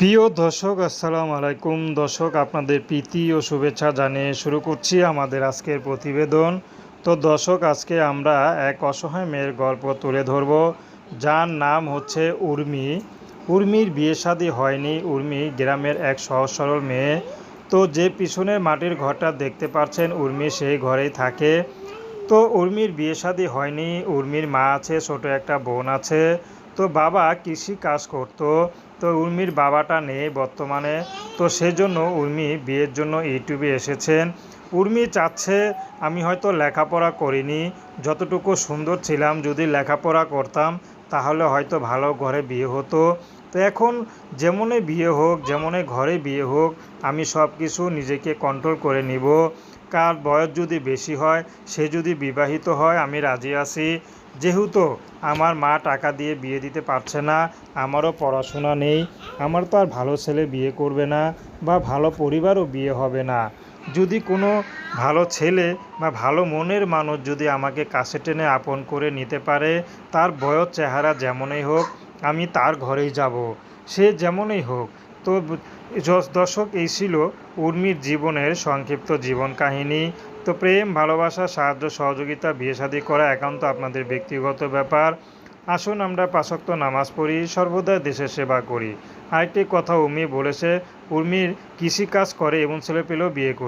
প্রিয় দর্শক, আসসালামু আলাইকুম। দর্শক, আপনাদের প্রীতি ও শুভেচ্ছা জানিয়ে শুরু করছি আমাদের আজকের প্রতিবেদন। তো দর্শক, আজকে আমরা এক অসহায় মেয়ের গল্প তুলে ধরব। যার নাম হচ্ছে উর্মি। উর্মির বিয়ে শাদী হয়নি। উর্মি গ্রামের এক সহজ সরল মেয়ে। তো যে পিছনের মাটির ঘরটা দেখতে পাচ্ছেন উর্মি, সেই ঘরেই থাকে। তো উর্মির বিয়ে শাদী হয়নি। উর্মির মা আছে, ছোট একটা বোন আছে। তো বাবা কৃষি কাজ করতো। তো উর্মির বাবাটা নেই বর্তমানে। তো সেজন্য উর্মি বিয়ের জন্য ইউটিউবে এসেছেন। উর্মি চাচ্ছে আমি হয়তো লেখাপড়া করিনি, যতটুকু সুন্দর ছিলাম যদি লেখাপড়া করতাম, তাহলে হয়তো ভালো ঘরে বিয়ে হতো। তো এখন যেমনই বিয়ে হোক যেমনই ঘরে বিয়ে হোক, আমি সব কিছু নিজেকে কন্ট্রোল করে নিব। কার বয়স যদি বেশি হয়, সে যদি বিবাহিত হয়, আমি রাজি আছি। যেহেতু আমার মা টাকা দিয়ে বিয়ে দিতে পারছে না, আমারও পড়াশোনা নেই, আমার তো আর ভালো ছেলে বিয়ে করবে না বা ভালো পরিবারও বিয়ে হবে না। যদি কোনো ভালো ছেলে বা ভালো মনের মানুষ যদি আমাকে কাছে টেনে আপন করে নিতে পারে, তার বয়স, চেহারা যেমনই হোক আমি তার ঘরেই যাব, সে যেমনই হোক। তো দর্শক এই ছিল উর্মির জীবনের সংক্ষিপ্ত জীবন কাহিনী। তো প্রেম, ভালোবাসা, সাহায্য, সহযোগিতা, বিয়ে শাদী করা একান্ত আপনাদের ব্যক্তিগত ব্যাপার। আসুন আমরা পাশক্ত নামাজ পড়ি, সর্বদা দেশের সেবা করি। আরেকটি কথা উর্মি বলেছে, উর্মির কৃষিকাজ করে এবং ছেলে পেলেও বিয়ে করবে।